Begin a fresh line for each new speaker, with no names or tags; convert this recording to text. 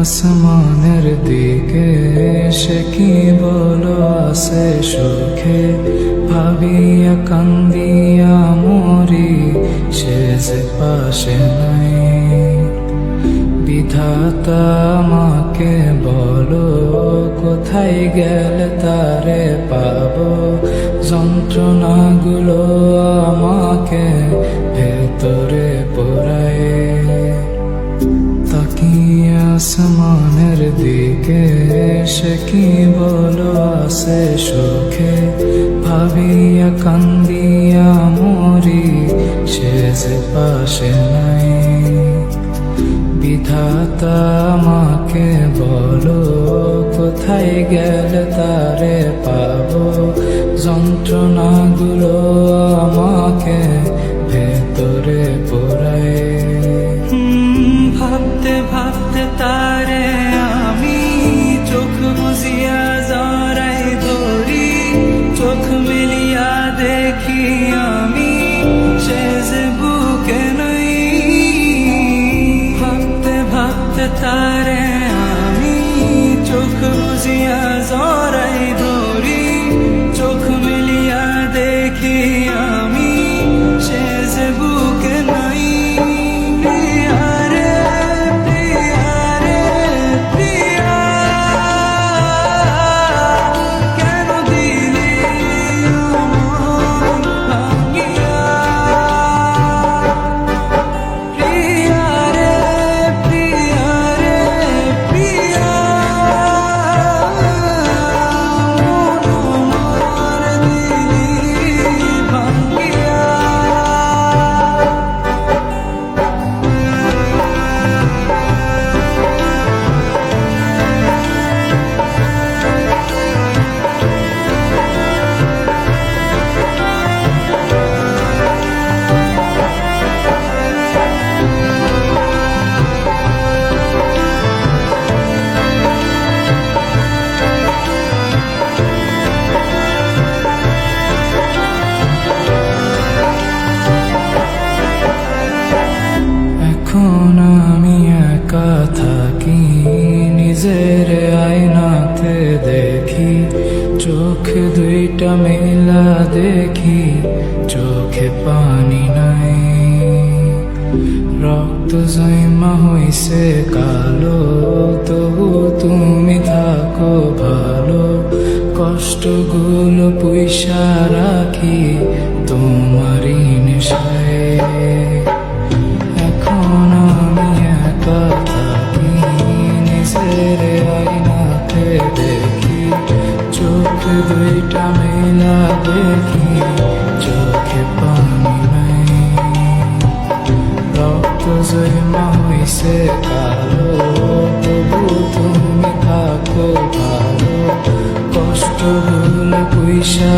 আসমানের দিকে সে কি বলো আসে সুখে? ভাবিয়া কান্দিয়া মরি, সে যে পাশে নাই। বিধাতা আমাকে বলো, কোথায় গেলে তারে পাবো? যন্ত্রণাগুলো আমাকে ভেতরে পোড়ায়। আসমানের দিকে সে কি বলো আসে সুখে? ভাবিয়া কান্দিয়া মরি, সে যে পাশে নাই। বিধাতা আমাকে বলো, কোথায় গেলে তারে পাবো? যন্ত্রণাগুলো আমাকে চোখ দুইটা মেলা দেখি, চোখে পানি নাই। রক্ত জৈমা হইছে কালো, তবু তুমি থাকো ভালো। কষ্টগুলো পয়সা রাখি তোমারই দেখি চোখে পানি নাই। রক্ত জমা হইছে কালো, তবু তুমি থাকো ভালো। কষ্ট ভুলে পয়সা